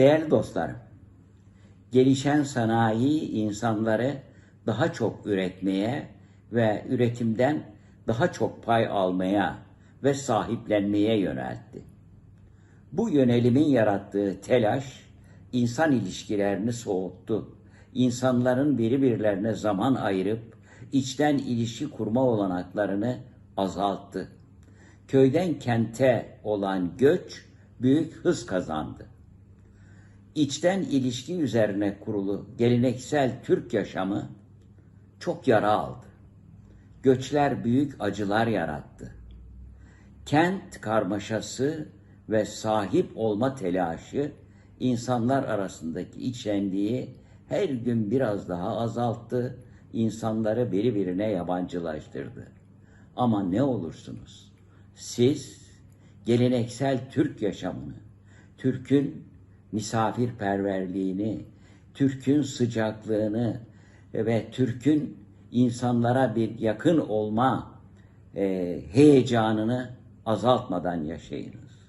Değerli dostlarım, gelişen sanayi insanları daha çok üretmeye ve üretimden daha çok pay almaya ve sahiplenmeye yöneltti. Bu yönelimin yarattığı telaş insan ilişkilerini soğuttu. İnsanların birbirlerine zaman ayırıp içten ilişki kurma olanaklarını azalttı. Köyden kente olan göç büyük hız kazandı. İçten ilişki üzerine kurulu geleneksel Türk yaşamı çok yara aldı. Göçler büyük acılar yarattı. Kent karmaşası ve sahip olma telaşı insanlar arasındaki içenliği her gün biraz daha azalttı, insanları birbirine yabancılaştırdı. Ama ne olursunuz, siz geleneksel Türk yaşamını, Türk'ün misafirperverliğini, Türk'ün sıcaklığını ve Türk'ün insanlara bir yakın olma e, heyecanını azaltmadan yaşayınız.